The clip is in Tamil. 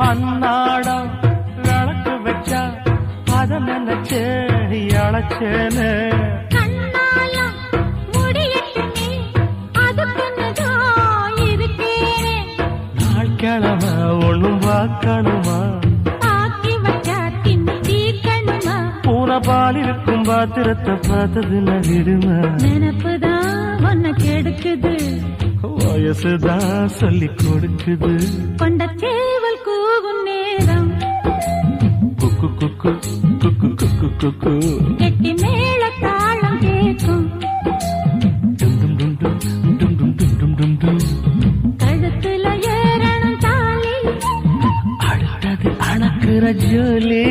அன்னாடம் விளக்கு வச்சா அத நினைச்சு அழைச்சேன்னு கிழமை ஒண்ணும் வாக்கணுமா பால் இருக்கும் பாத்திரத்தை பார்த்தது நடிடுமா நினப்புதான் ஒன்ன கெடுக்குது? வயசுதான் சொல்லி கொடுக்குது. கொண்டச்சே குக்கு குக்கு குக்கு குக்கு. கெட்டி மேல தாளம் கேட்கும் டும் டும் டும் டும் டும் டும் டும் டும் டும் கழுத்துல ஏறணும் தாலி. ஜோலி.